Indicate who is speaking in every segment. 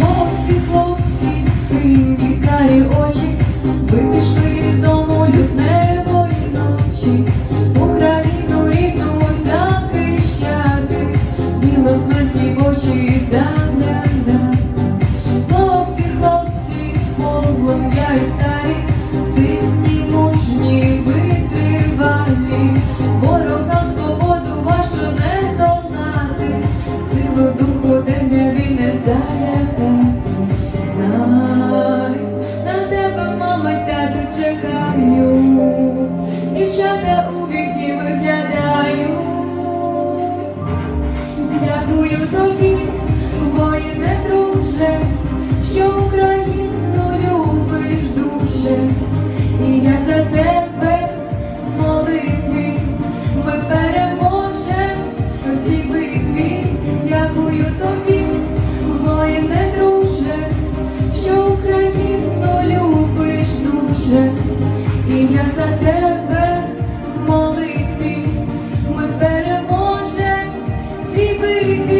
Speaker 1: Мовці хлопці, сині карі очі. на тебе, мама, тату чекають, дівчата у вікні виглядають, дякую тобі, воїне друже, що Україна. Я за тебе в молитві ми переможемо ці битві.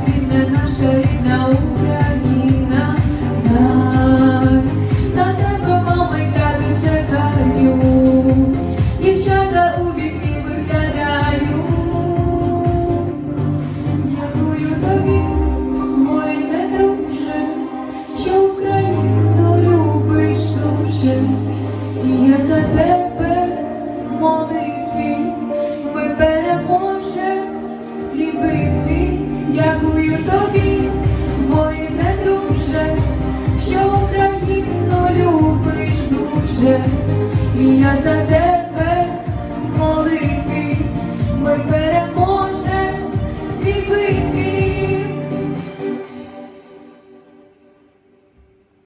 Speaker 1: потрібна наша рідна Україна, знай, тебе, мама, й тату чекаю, дівчата у вікні виглядають. Дякую тобі, воїне друже, що Україну любиш дуже. і я за тебе молитві ми переможемо.